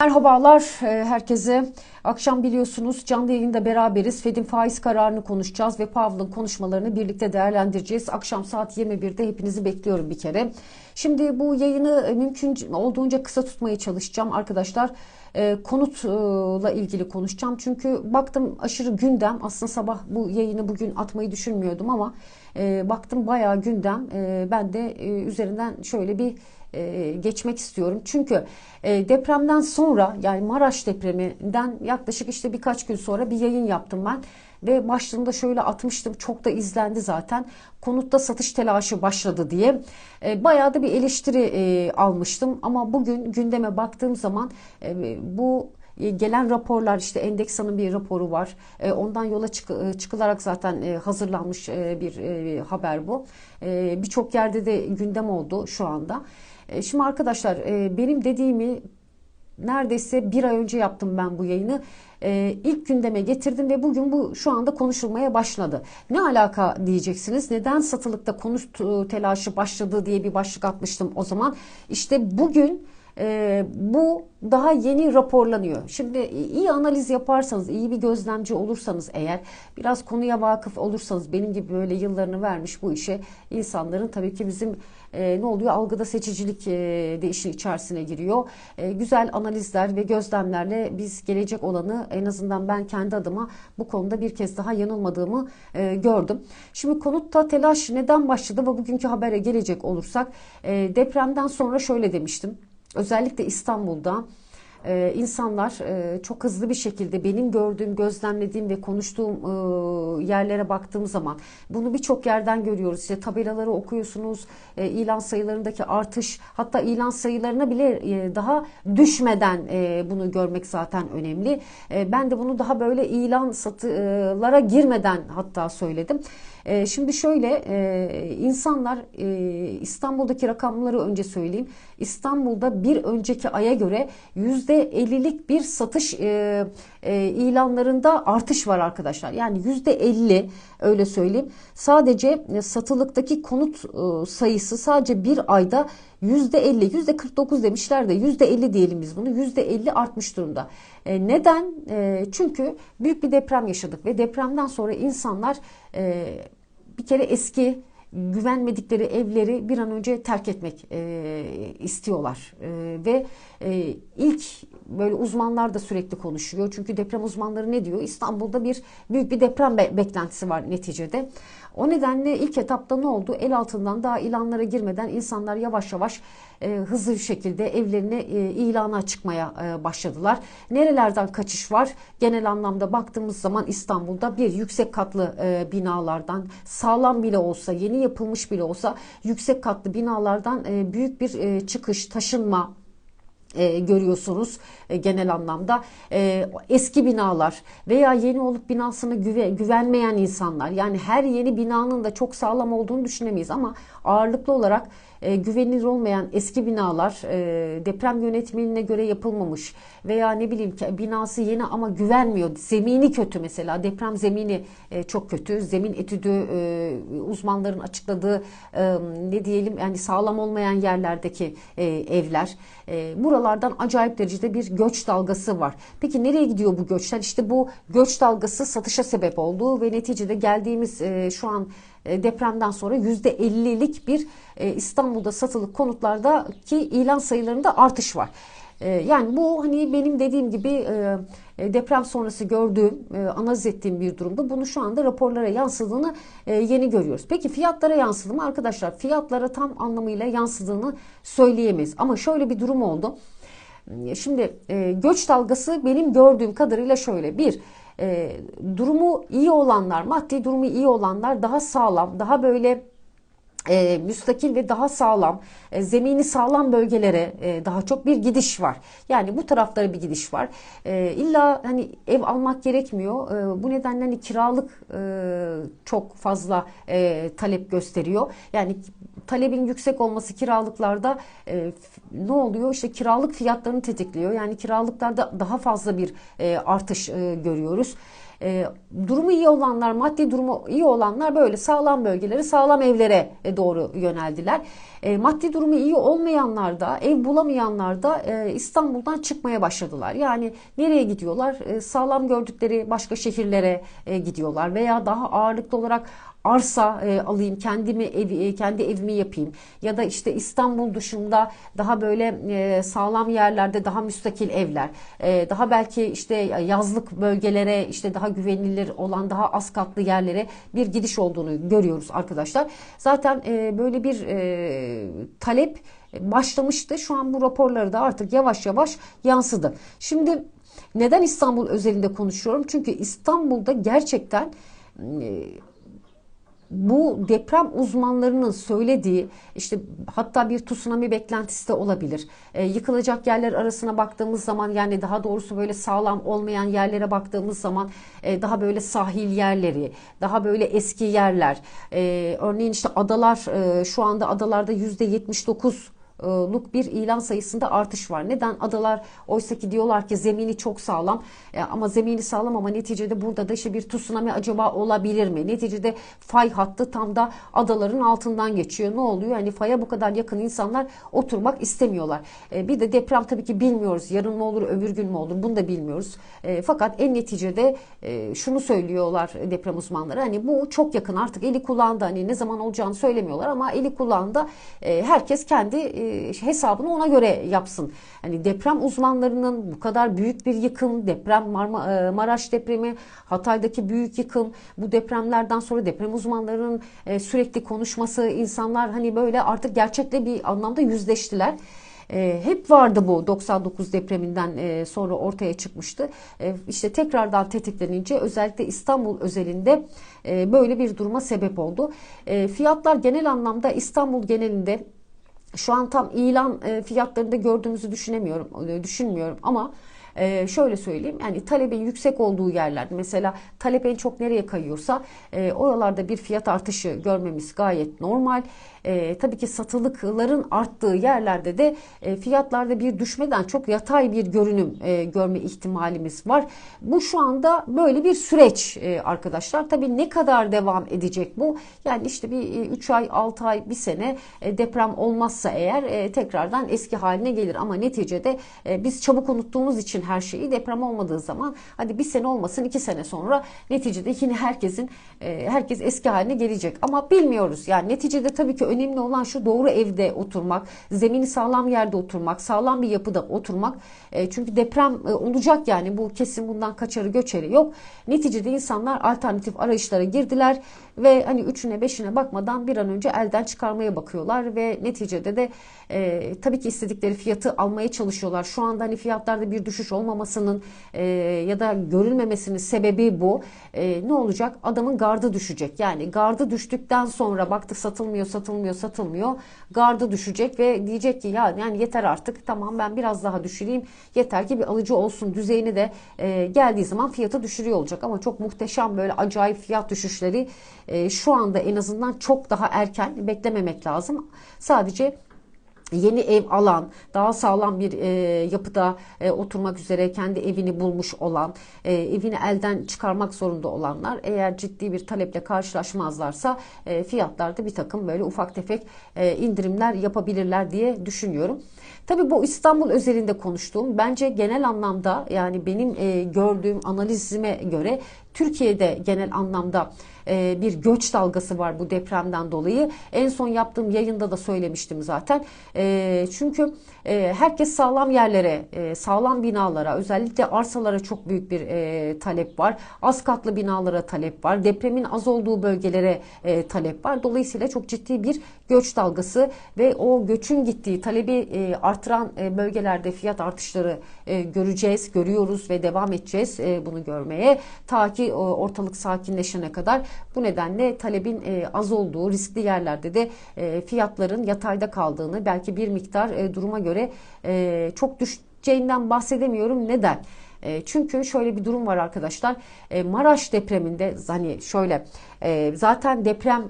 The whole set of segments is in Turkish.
Merhabalar e, herkese. Akşam biliyorsunuz canlı yayında beraberiz. Fed'in faiz kararını konuşacağız ve Powell'ın konuşmalarını birlikte değerlendireceğiz. Akşam saat 21'de hepinizi bekliyorum bir kere. Şimdi bu yayını mümkün olduğunca kısa tutmaya çalışacağım arkadaşlar. E, konutla ilgili konuşacağım. Çünkü baktım aşırı gündem. Aslında sabah bu yayını bugün atmayı düşünmüyordum ama e, baktım bayağı gündem. Ben de üzerinden şöyle bir e, geçmek istiyorum. Çünkü e, depremden sonra yani Maraş depreminden yaklaşık işte birkaç gün sonra bir yayın yaptım ben. Ve başlığında şöyle atmıştım çok da izlendi zaten. Konutta satış telaşı başladı diye. E, bayağı da bir eleştiri e, almıştım. Ama bugün gündeme baktığım zaman e, bu gelen raporlar işte Endeksa'nın bir raporu var. E, ondan yola çık çıkılarak zaten e, hazırlanmış e, bir haber bu. Birçok yerde de gündem oldu şu anda. E, şimdi arkadaşlar e, benim dediğimi neredeyse bir ay önce yaptım ben bu yayını. Ee, ilk gündeme getirdim ve bugün bu şu anda konuşulmaya başladı. Ne alaka diyeceksiniz? Neden satılıkta konut telaşı başladı diye bir başlık atmıştım o zaman. İşte bugün e, bu daha yeni raporlanıyor. Şimdi iyi analiz yaparsanız, iyi bir gözlemci olursanız eğer, biraz konuya vakıf olursanız, benim gibi böyle yıllarını vermiş bu işe insanların tabii ki bizim e, ne oluyor? Algıda seçicilik e, de işin içerisine giriyor. E, güzel analizler ve gözlemlerle biz gelecek olanı en azından ben kendi adıma bu konuda bir kez daha yanılmadığımı e, gördüm. Şimdi konutta telaş neden başladı ve bugünkü habere gelecek olursak e, depremden sonra şöyle demiştim. Özellikle İstanbul'da e, insanlar e, çok hızlı bir şekilde benim gördüğüm, gözlemlediğim ve konuştuğum e, yerlere baktığım zaman bunu birçok yerden görüyoruz. İşte tabelaları okuyorsunuz, e, ilan sayılarındaki artış, hatta ilan sayılarına bile e, daha düşmeden e, bunu görmek zaten önemli. E, ben de bunu daha böyle ilan satılara girmeden hatta söyledim. E, şimdi şöyle e, insanlar e, İstanbul'daki rakamları önce söyleyeyim. İstanbul'da bir önceki aya göre %50'lik bir satış e, e, ilanlarında artış var arkadaşlar. Yani %50 öyle söyleyeyim. Sadece satılıktaki konut e, sayısı sadece bir ayda %50, %49 demişler de %50 diyelim biz bunu. %50 artmış durumda. E, neden? E, çünkü büyük bir deprem yaşadık ve depremden sonra insanlar e, bir kere eski güvenmedikleri evleri bir an önce terk etmek e, istiyorlar. E, ve e, ilk böyle uzmanlar da sürekli konuşuyor. Çünkü deprem uzmanları ne diyor? İstanbul'da bir büyük bir deprem be beklentisi var neticede o nedenle ilk etapta ne oldu? El altından daha ilanlara girmeden insanlar yavaş yavaş e, hızlı bir şekilde evlerine e, ilana çıkmaya e, başladılar. Nerelerden kaçış var? Genel anlamda baktığımız zaman İstanbul'da bir yüksek katlı e, binalardan sağlam bile olsa yeni yapılmış bile olsa yüksek katlı binalardan e, büyük bir e, çıkış, taşınma e, görüyorsunuz e, genel anlamda. E, eski binalar veya yeni olup binasına güve, güvenmeyen insanlar. Yani her yeni binanın da çok sağlam olduğunu düşünemeyiz ama ağırlıklı olarak e, güvenilir olmayan eski binalar e, deprem yönetmeliğine göre yapılmamış veya ne bileyim binası yeni ama güvenmiyor. Zemini kötü mesela deprem zemini e, çok kötü. Zemin etüdü e, uzmanların açıkladığı e, ne diyelim yani sağlam olmayan yerlerdeki e, evler. E, buralardan acayip derecede bir göç dalgası var. Peki nereye gidiyor bu göçler? İşte bu göç dalgası satışa sebep oldu ve neticede geldiğimiz e, şu an depremden sonra %50'lik bir e, İstanbul'da satılık konutlardaki ilan sayılarında artış var. E, yani bu hani benim dediğim gibi deprem sonrası gördüğüm, analiz ettiğim bir durumda. Bunu şu anda raporlara yansıdığını yeni görüyoruz. Peki fiyatlara yansıdı mı? Arkadaşlar fiyatlara tam anlamıyla yansıdığını söyleyemeyiz. Ama şöyle bir durum oldu. Şimdi göç dalgası benim gördüğüm kadarıyla şöyle. Bir, e, durumu iyi olanlar, maddi durumu iyi olanlar daha sağlam, daha böyle e, müstakil ve daha sağlam, e, zemini sağlam bölgelere e, daha çok bir gidiş var. Yani bu taraflara bir gidiş var. E, illa hani ev almak gerekmiyor. E, bu nedenle hani kiralık e, çok fazla e, talep gösteriyor. Yani talebin yüksek olması kiralıklarda e, ne oluyor? İşte kiralık fiyatlarını tetikliyor. Yani kiralıklarda daha fazla bir e, artış e, görüyoruz. E, durumu iyi olanlar, maddi durumu iyi olanlar böyle sağlam bölgeleri, sağlam evlere e, doğru yöneldiler. E, maddi durumu iyi olmayanlar da, ev bulamayanlar da e, İstanbul'dan çıkmaya başladılar. Yani nereye gidiyorlar? E, sağlam gördükleri başka şehirlere e, gidiyorlar veya daha ağırlıklı olarak arsa e, alayım, kendimi ev, e, kendi evimi yapayım ya da işte İstanbul dışında daha böyle e, sağlam yerlerde daha müstakil evler, e, daha belki işte yazlık bölgelere işte daha güvenilir olan daha az katlı yerlere bir gidiş olduğunu görüyoruz arkadaşlar. Zaten e, böyle bir e, talep başlamıştı. Şu an bu raporları da artık yavaş yavaş yansıdı. Şimdi neden İstanbul özelinde konuşuyorum? Çünkü İstanbul'da gerçekten e, bu deprem uzmanlarının söylediği işte hatta bir tsunami beklentisi de olabilir. E, yıkılacak yerler arasına baktığımız zaman yani daha doğrusu böyle sağlam olmayan yerlere baktığımız zaman e, daha böyle sahil yerleri, daha böyle eski yerler. E, örneğin işte adalar e, şu anda adalarda yüzde 79 luk bir ilan sayısında artış var. Neden? Adalar oysa ki diyorlar ki zemini çok sağlam e, ama zemini sağlam ama neticede burada da işte bir tsunami acaba olabilir mi? Neticede fay hattı tam da adaların altından geçiyor. Ne oluyor? Hani faya bu kadar yakın insanlar oturmak istemiyorlar. E, bir de deprem tabii ki bilmiyoruz. Yarın mı olur, öbür gün mü olur? Bunu da bilmiyoruz. E, fakat en neticede şunu söylüyorlar deprem uzmanları. Hani bu çok yakın artık eli kulağında hani ne zaman olacağını söylemiyorlar ama eli kulağında herkes kendi hesabını ona göre yapsın. Hani deprem uzmanlarının bu kadar büyük bir yıkım, deprem Marma, e, Maraş depremi, Hatay'daki büyük yıkım, bu depremlerden sonra deprem uzmanlarının e, sürekli konuşması, insanlar hani böyle artık gerçekle bir anlamda yüzleştiler. E, hep vardı bu 99 depreminden e, sonra ortaya çıkmıştı. E, işte tekrardan tetiklenince özellikle İstanbul özelinde e, böyle bir duruma sebep oldu. E, fiyatlar genel anlamda İstanbul genelinde şu an tam ilan e, fiyatlarında gördüğümüzü düşünemiyorum, e, düşünmüyorum ama e, şöyle söyleyeyim yani talebin yüksek olduğu yerlerde mesela talep en çok nereye kayıyorsa oralarda bir fiyat artışı görmemiz gayet normal. E, tabii ki satılıkların arttığı yerlerde de e, fiyatlarda bir düşmeden çok yatay bir görünüm e, görme ihtimalimiz var. Bu şu anda böyle bir süreç e, arkadaşlar. Tabii ne kadar devam edecek bu? Yani işte bir 3 e, ay, 6 ay, bir sene e, deprem olmazsa eğer e, tekrardan eski haline gelir. Ama neticede e, biz çabuk unuttuğumuz için her şeyi deprem olmadığı zaman hadi bir sene olmasın iki sene sonra neticede yine herkesin e, herkes eski haline gelecek. Ama bilmiyoruz. Yani neticede tabii ki önemli olan şu doğru evde oturmak, zemini sağlam yerde oturmak, sağlam bir yapıda oturmak. E, çünkü deprem e, olacak yani bu kesin bundan kaçarı göçeri yok. Neticede insanlar alternatif arayışlara girdiler ve hani üçüne beşine bakmadan bir an önce elden çıkarmaya bakıyorlar ve neticede de e, tabii ki istedikleri fiyatı almaya çalışıyorlar. Şu anda hani fiyatlarda bir düşüş olmamasının e, ya da görülmemesinin sebebi bu. E, ne olacak? Adamın gardı düşecek. Yani gardı düştükten sonra baktık satılmıyor, satılmıyor, satılmıyor. Gardı düşecek ve diyecek ki ya yani yeter artık tamam ben biraz daha düşüreyim. Yeter ki bir alıcı olsun düzeyini de e, geldiği zaman fiyatı düşürüyor olacak. Ama çok muhteşem böyle acayip fiyat düşüşleri e, şu anda en azından çok daha erken beklememek lazım. Sadece yeni ev alan, daha sağlam bir e, yapıda e, oturmak üzere kendi evini bulmuş olan, e, evini elden çıkarmak zorunda olanlar eğer ciddi bir taleple karşılaşmazlarsa e, fiyatlarda bir takım böyle ufak tefek e, indirimler yapabilirler diye düşünüyorum. Tabii bu İstanbul özelinde konuştuğum bence genel anlamda yani benim e, gördüğüm analizime göre Türkiye'de genel anlamda e, bir göç dalgası var bu depremden dolayı. En son yaptığım yayında da söylemiştim zaten. E, çünkü e, herkes sağlam yerlere, sağlam binalara, özellikle arsalara çok büyük bir talep var. Az katlı binalara talep var. Depremin az olduğu bölgelere talep var. Dolayısıyla çok ciddi bir göç dalgası ve o göçün gittiği talebi artıran bölgelerde fiyat artışları göreceğiz, görüyoruz ve devam edeceğiz bunu görmeye. Ta ki ortalık sakinleşene kadar bu nedenle talebin e, az olduğu riskli yerlerde de e, fiyatların yatayda kaldığını belki bir miktar e, duruma göre çok düşeceğinden bahsedemiyorum. Neden? Çünkü şöyle bir durum var arkadaşlar. Maraş depreminde hani şöyle zaten deprem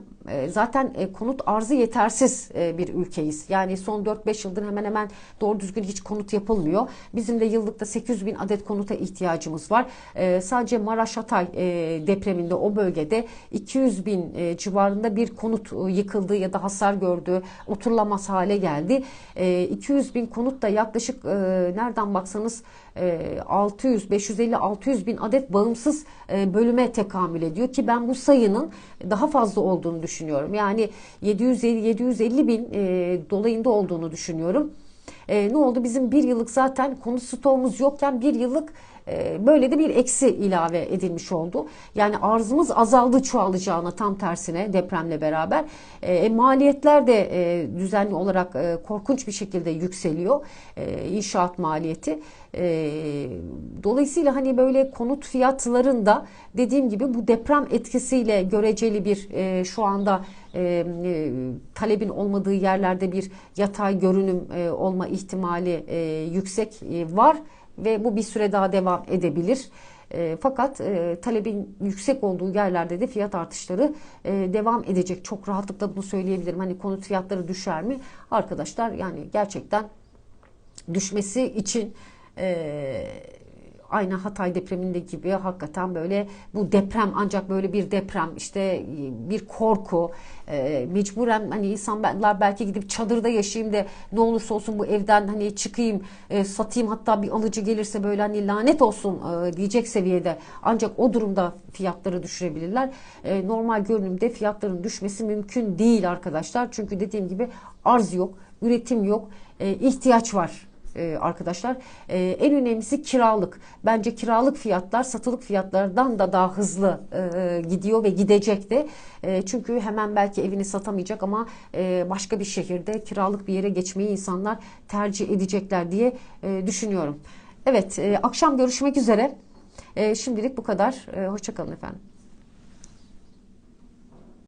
zaten e, konut arzı yetersiz e, bir ülkeyiz. Yani son 4-5 yıldır hemen hemen doğru düzgün hiç konut yapılmıyor. Bizim de yıllıkta 800 bin adet konuta ihtiyacımız var. E, sadece Maraş Hatay e, depreminde o bölgede 200 bin e, civarında bir konut e, yıkıldı ya da hasar gördü, oturulamaz hale geldi. E, 200 bin konut da yaklaşık e, nereden baksanız 600, 550, 600 bin adet bağımsız e, bölüme tekamül ediyor ki ben bu sayının daha fazla olduğunu düşünüyorum. Yani 750, 750 bin e, dolayında olduğunu düşünüyorum. E, ne oldu? Bizim bir yıllık zaten konut stoğumuz yokken bir yıllık böyle de bir eksi ilave edilmiş oldu. Yani arzımız azaldı çoğalacağına tam tersine depremle beraber. E, maliyetler de e, düzenli olarak e, korkunç bir şekilde yükseliyor. E, inşaat maliyeti. E, dolayısıyla hani böyle konut fiyatlarında dediğim gibi bu deprem etkisiyle göreceli bir e, şu anda e, e, talebin olmadığı yerlerde bir yatay görünüm e, olma ihtimali e, yüksek e, var ve bu bir süre daha devam edebilir. E, fakat e, talebin yüksek olduğu yerlerde de fiyat artışları e, devam edecek. Çok rahatlıkla bunu söyleyebilirim. Hani konut fiyatları düşer mi? Arkadaşlar yani gerçekten düşmesi için e, aynı Hatay depreminde gibi hakikaten böyle bu deprem ancak böyle bir deprem işte bir korku. E, mecburen hani insanlar belki gidip çadırda yaşayayım da ne olursa olsun bu evden hani çıkayım e, satayım hatta bir alıcı gelirse böyle hani lanet olsun e, diyecek seviyede. Ancak o durumda fiyatları düşürebilirler. E, normal görünümde fiyatların düşmesi mümkün değil arkadaşlar. Çünkü dediğim gibi arz yok üretim yok e, ihtiyaç var e, arkadaşlar. E, en önemlisi kiralık. Bence kiralık fiyatlar satılık fiyatlardan da daha hızlı e, gidiyor ve gidecek de. Çünkü hemen belki evini satamayacak ama başka bir şehirde kiralık bir yere geçmeyi insanlar tercih edecekler diye düşünüyorum. Evet, akşam görüşmek üzere. Şimdilik bu kadar. Hoşçakalın efendim.